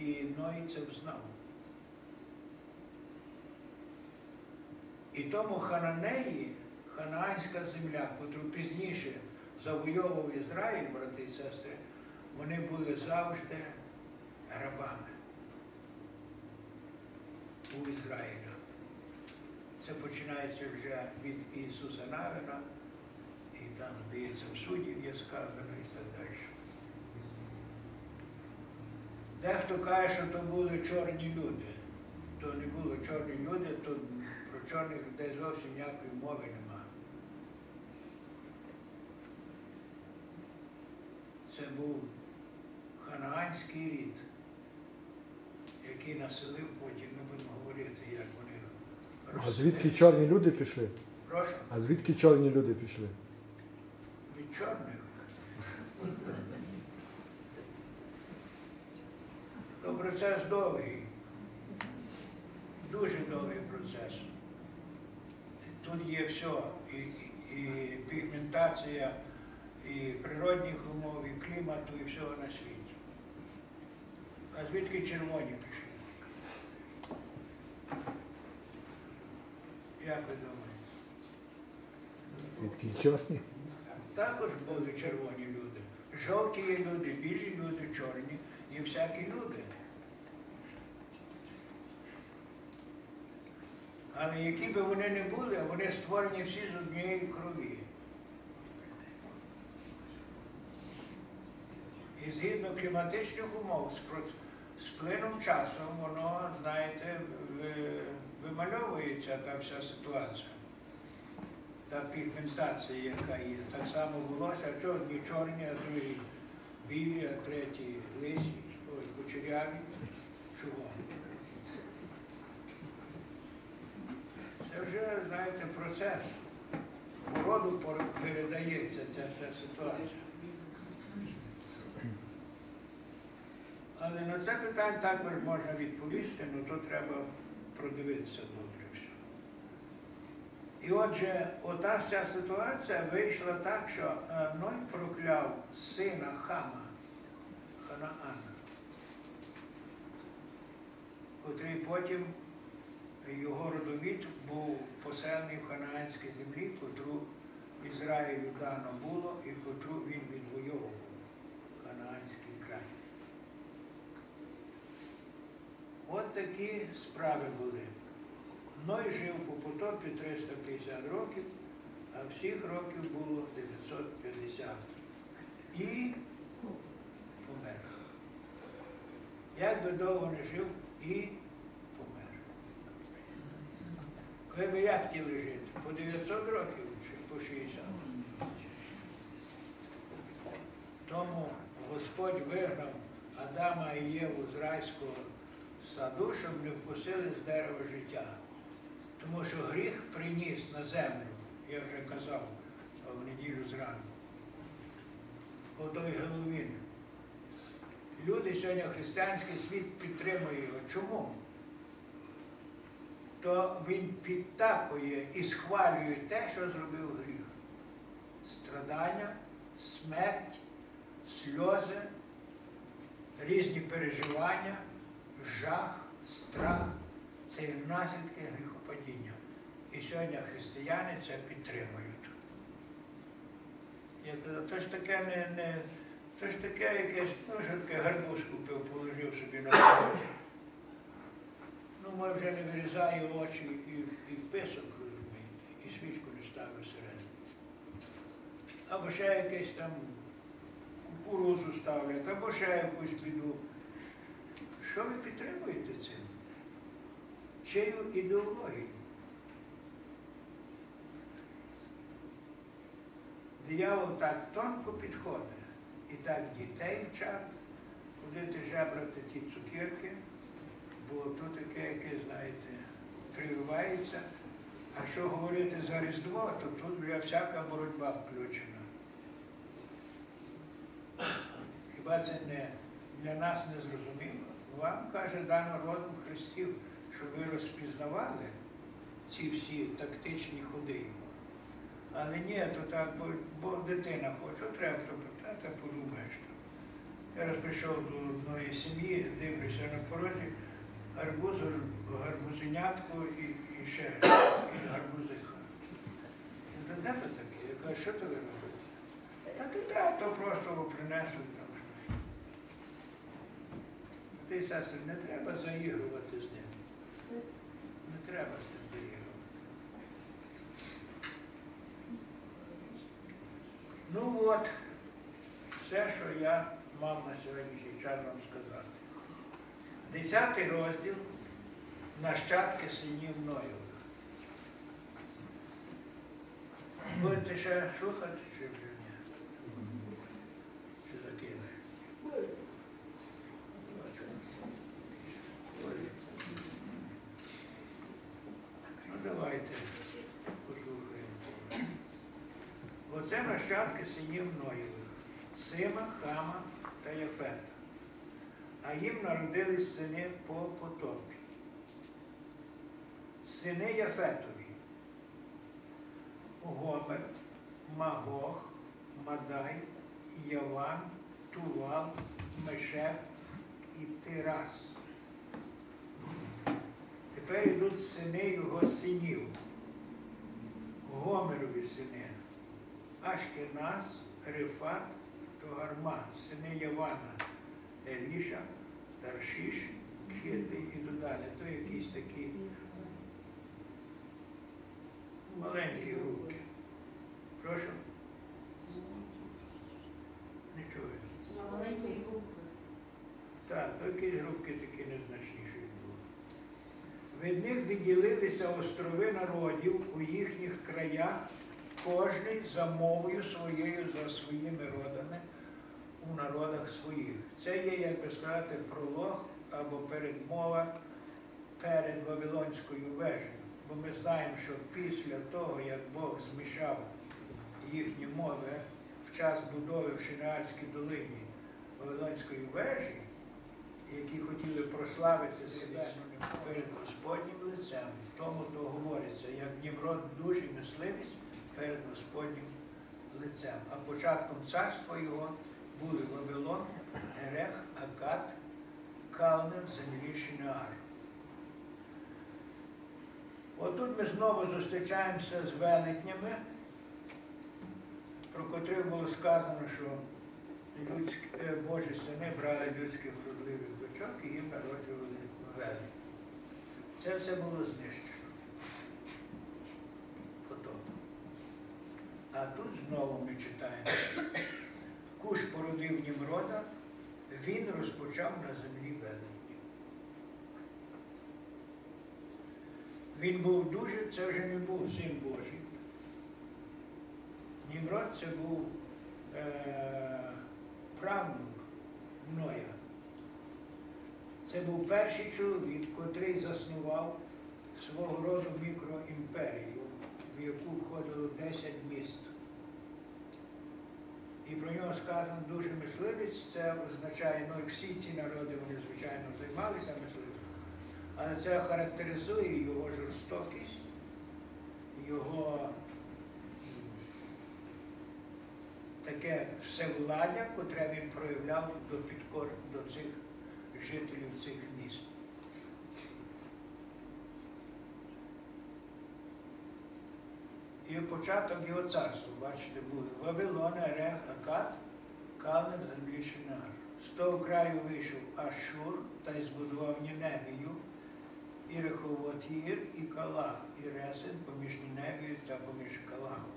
І Ной це взнав. І тому Хананеї, ханаанська земля, яку пізніше завойовував Ізраїль, брати і сестри, вони були завжди рабами у Ізраїля. Це починається вже від Ісуса Навина, і там, здається, в суддів є сказано і так далі. Дехто каже, що то були чорні люди. То не були чорні люди, то про чорних людей зовсім ніякої мови нема. Це був ханаанський рід, який населив потім, ми будемо говорити, як вони А звідки чорні люди пішли? Прошу, А звідки чорні люди пішли? від чорних. То процес довгий, дуже довгий процес. Тут є все, і, і пігментація, і природних умов, і клімату, і всього на світі. А звідки червоні пішли? Як ви думаєте? Звідки чорні? Також були червоні люди. Жовті є люди, білі люди, чорні і всякі люди. Але які би вони не були, вони створені всі з однієї крові. І згідно кліматичних умов, з плином часу, воно, знаєте, вимальовується та вся ситуація та пігментація, яка є. Так само волосся, одні чорні, а другі білі, а треті лисі, кучеряві. Чого? Це вже, знаєте, процес. Породу передається ця вся ситуація. Але на це питання також можна відповісти, але то треба продивитися добре все. І отже, ота вся ситуація вийшла так, що е, Ной прокляв сина Хама, Ханаана, котрий потім його родовід був поселений в ханаанській землі, котру Ізраїлю дано було і котру він відвоював ханаанський край. От такі справи були. Ной жив по потопі 350 років, а всіх років було 950. І помер. Як би довго не жив і помер. Ви б як хотіли жити? По 900 років чи по 60? Тому Господь вигнав Адама і Єву з райського саду, щоб не вкусили з дерева життя. Тому що гріх приніс на землю, я вже казав в неділю зранку. Отой Геловін. Люди сьогодні християнський світ підтримує його. Чому? То він підтакує і схвалює те, що зробив гріх. Страдання, смерть, сльози, різні переживання, жах, страх це наслідки гріхопадіння. І сьогодні християни це підтримують. Я казав, то ж таке не, не то ж таке якесь, ну що таке гарбуз купив, положив собі на голову. Ну, ми вже не вирізає очі і, і писок, і свічку не ставив всередину. Або ще якесь там кукурузу ставлять, або ще якусь біду. Що ви підтримуєте цим? Чию ідеологію? Диявол так тонко підходить і так дітей вчать, ходити жебрати ті цукерки, бо то таке, яке, знаєте, прививається. А що говорити за Різдво, то тут вже всяка боротьба включена. Хіба це не для нас не зрозуміло? Вам каже дано родом Христів, щоб ви розпізнавали ці всі тактичні ходи. Але ні, то так, бо, бо дитина хоче, треба питати, подумаєш. Я раз до одної сім'ї, дивлюся на порозі, гарбуз, гарбузинятку і, і ще і гарбузиха. Я кажу, де то таке? Я кажу, що то ви робите? Та то де, то просто принесуть там щось. Ти, сестри, не треба заігрувати з ним. Не треба з ним заігрувати. Ну от, все, що я мав на сьогоднішній час вам сказати. Десятий розділ нащадки синів Ноєвих. Будете ще слухати чи вже ні? Чи закинеш? Ну давайте послухаємо. Оце нащадки синів Ноєвих, Сима, Хама та Яфета. А їм народились сини по потопі. Сини Яфетові. Гомер, Магог, Мадай, Яван, Тувал, Мешек і Тирас. Тепер йдуть сини його синів. Гомерові сини. Ашкеназ, Рифат, Тогарма, сини Явана, Еліша, Таршіш, Хити і додалі. То якісь такі маленькі групки. Прошу? Не чую. Маленький групи. Так, то якісь групки такі незначніші були. Від них відділилися острови народів у їхніх краях, кожний за мовою своєю, за своїми родами у народах своїх. Це є, як би сказати, пролог або передмова перед Вавилонською вежею. Бо ми знаємо, що після того, як Бог змішав їхні мови в час будови в Шинеальській долині Вавилонської вежі, які хотіли прославити себе перед Господнім лицем, тому то говориться, як Дніпро дужий мисливість перед Господнім лицем. А початком царства його були Вавилон, Ерех, Акад, Калнер, землі Шинеар. Отут ми знову зустрічаємося з велетнями, про котрих було сказано, що людські, е, Божі сини брали людських вродливих дочок і їм народжували велетні. Це все було знищено. Потопом. А тут знову ми читаємо. Куш породив Німрода, він розпочав на землі велетні. Він був дуже, це вже не був син Божий. Німрод це був е, правнук Ноя. Це був перший чоловік, котрий заснував свого роду мікроімперію, в яку входило 10 міст. І про нього сказано дуже мисливець, це означає, ну і всі ці народи, вони, звичайно, займалися мисливством. Але це характеризує його жорстокість, його таке всевладдя, котре він проявляв до підкор до цих жителів цих міст. І початок його царства, бачите, були Вавилон, Ерех, Акад, Калнер, землі Шинар. З того краю вийшов Ашур та й збудував Ніневію, і Реховотір, і Калах, і Ресен поміж Ніневією та поміж Калахом.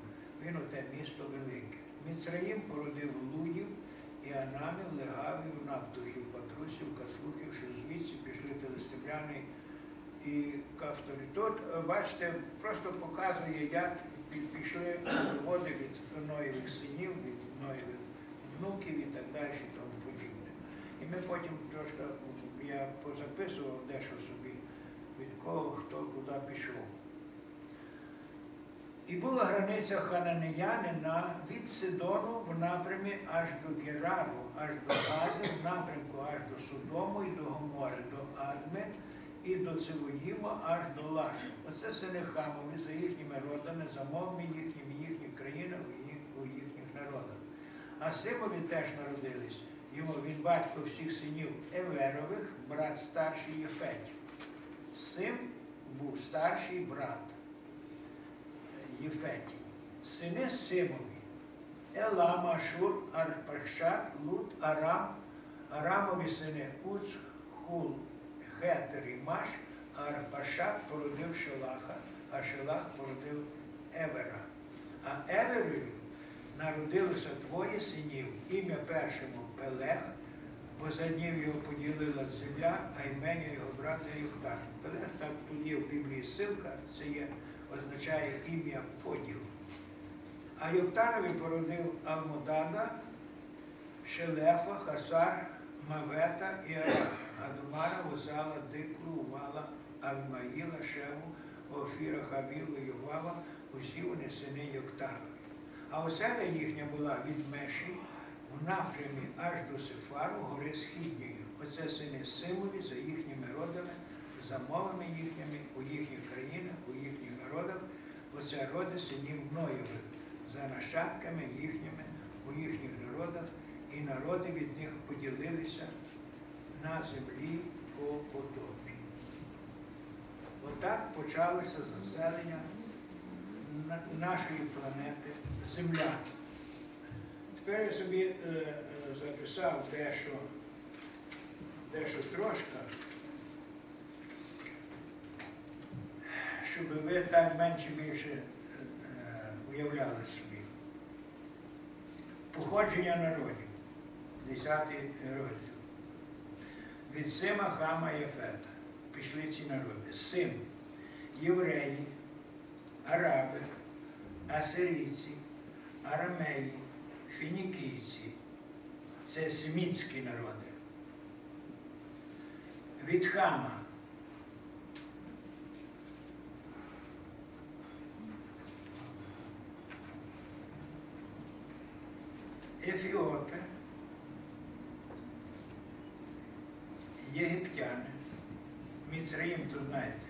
Він оте місто велике. Міцраїм породив Лудів, і Анамів, Легавів, Наптухів, Патрусів, Каслухів, що звідси пішли филистимляни і Кафторі. Тут, е, бачите, просто показує, як пішли води від Ноєвих синів, від Ноєвих внуків і так далі, і тому подібне. І ми потім трошки, я позаписував дещо собі, від кого, хто куди пішов. І була границя хананеянина від Сидону в напрямі аж до Герару, аж до Гази, в напрямку аж до Содому і до Гомори, до Адми і до Цивоїма, аж до Лашу. Оце сини Хамові за їхніми родами, за мовами їхніми, їхніх країнах, у їх- у їхніх народах. А Симові теж народились йому він батько всіх синів Еверових, брат старший Єфетів. Син був старший брат Єфетів. Сини Симові. Елам, Ашур, Арпашат, Лут, Арам, Арамові сини Уц, Хул, Хетер і Маш, а Арпашат породив Шелаха, а Шелах породив Евера. А Еверові народилося двоє синів. Ім'я першому Пелех, бо за днів його поділила земля, а імення його брата Юхтар. Пелех так є в Біблії ссылка, це є, означає ім'я поділ. А Юктанові породив Алмодада, Шелефа, Хасар, Мавета і. Адумара, Возала, Диклу, Увала, Авмаїла, Шеву, Офіра, Хавілу, Йовава, усі вони сини Йоктанові. А оселя їхня була від Меші в напрямі аж до Сифару, гори Східньої. Оце сини Симові за їхніми родами, за мовами їхніми, у їхніх країнах, у їхніх народах. Оце роди синів Ноєвих, за нащадками їхніми, у їхніх народах, і народи від них поділилися на землі по потопі. Отак почалося заселення нашої планети Земля. Тепер я собі е, е, записав дещо, дещо трошка, щоб ви так менше більше е, уявляли собі. Походження народів, 10 розділ. Від Сима Хама Єфета пішли ці народи. Сим, євреї, араби, асирійці, арамеї, фінікійці. Це семітські народи. Від Хама Ефіопи, єгиптяни, Міцраїм, то знаєте,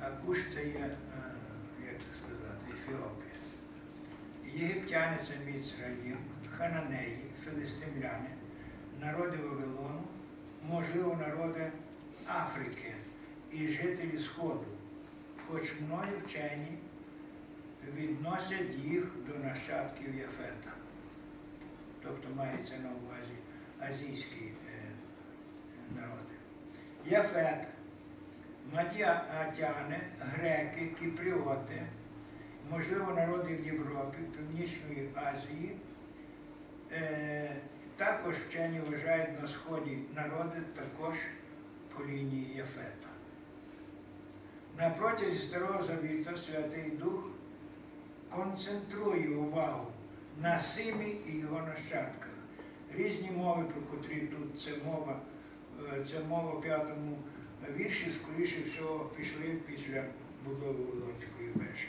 а Куш це є, е, як сказати, Ефіопія. Єгиптяни це Міцраїм, Хананеї, філистимляни, народи Вавилону, можливо, народи Африки і жителі Сходу, хоч мною вчені відносять їх до нащадків Яфета. Тобто мається на увазі азійські е, народи. Яфет, Мадіатяни, греки, кіпріоти, можливо, народи в Європі, Північної Азії. Е, також вчені вважають на Сході народи також по лінії Яфета. На протязі Старого Завіту Святий Дух концентрує увагу на Симі і його нащадках. Різні мови, про котрі тут це мова, це мова в п'ятому вірші, скоріше всього, пішли після будови Волонської вежі.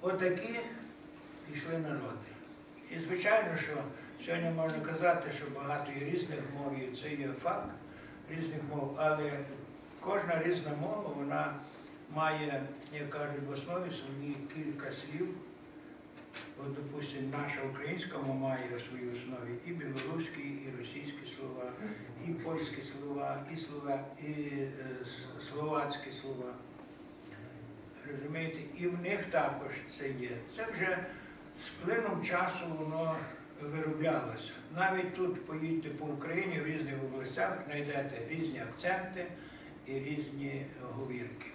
Отакі пішли народи. І звичайно, що сьогодні можна казати, що багато є різних мов, і це є факт різних мов, але кожна різна мова, вона має, як кажуть, в основі свої кілька слів. От, допустимо, наша українська має у своїй основі і білоруські, і російські слова, і польські слова, і слова, і е, словацькі слова. Розумієте, і в них також це є. Це вже з плином часу воно вироблялося. Навіть тут поїдьте по Україні в різних областях, знайдете різні акценти і різні говірки.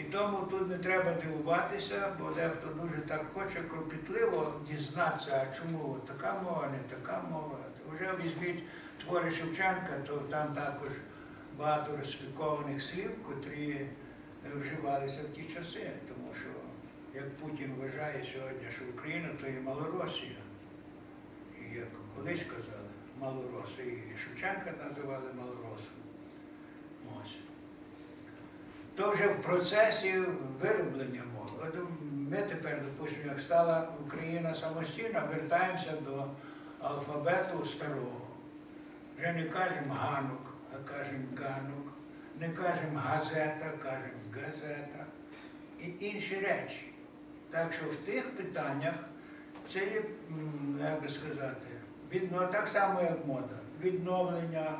І тому тут не треба дивуватися, бо дехто дуже так хоче кропітливо дізнатися, чому така мова, не така мова. Вже візьміть твори Шевченка, то там також багато розслідкованих слів, котрі е, вживалися в ті часи. Тому що, як Путін вважає сьогодні, що Україна то є Малоросія. І як колись казали, малороси. І Шевченка називали малоросом. То вже в процесі вироблення мови. Ми тепер, допустимо, як стала Україна самостійна, вертаємося до алфабету старого. Вже не кажемо ганок, а кажемо ганок, не кажемо газета, кажемо газета і інші речі. Так що в тих питаннях це є, як би сказати, від, ну, так само, як мода. Відновлення,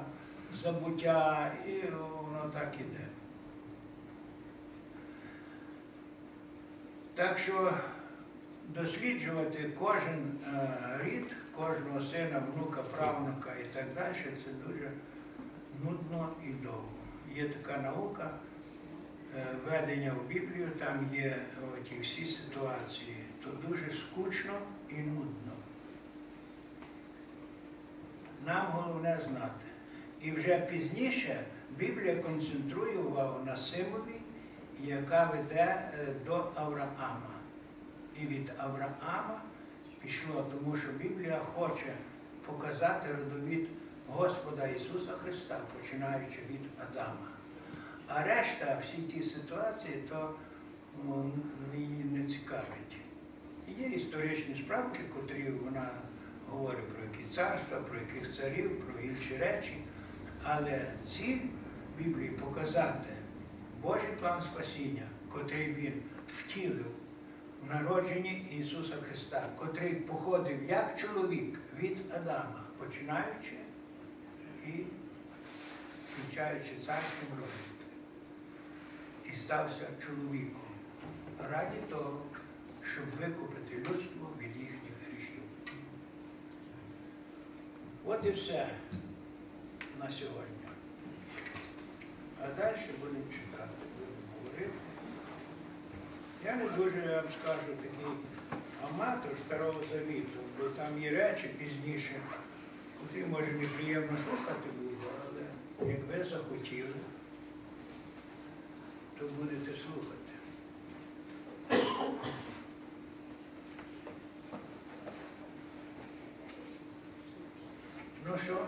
забуття, і воно так іде. Так що досліджувати кожен е, рід, кожного сина, внука, правнука і так далі, це дуже нудно і довго. Є така наука, е, введення в Біблію, там є ті всі ситуації, то дуже скучно і нудно. Нам головне знати. І вже пізніше Біблія концентрує увагу на символі, яка веде е, до Авраама. І від Авраама пішло, тому що Біблія хоче показати родовід Господа Ісуса Христа, починаючи від Адама. А решта, всі ті ситуації, то ну, її не цікавить. Є історичні справки, котрі вона говорить про які царства, про яких царів, про інші речі. Але ціль Біблії показати Божий план спасіння, котрий він втілив в народженні Ісуса Христа, котрий походив як чоловік від Адама, починаючи і кінчаючи царським родом. І стався чоловіком раді того, щоб викупити людство від їхніх гріхів. От і все на сьогодні. А далі будемо читати, будемо говорити. Я не дуже, я вам скажу, такий аматор Старого Завіту, бо там є речі пізніше, котрі може неприємно слухати буде, але як ви захотіли, то будете слухати. Ну що,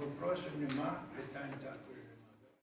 вопросів нема, питань також.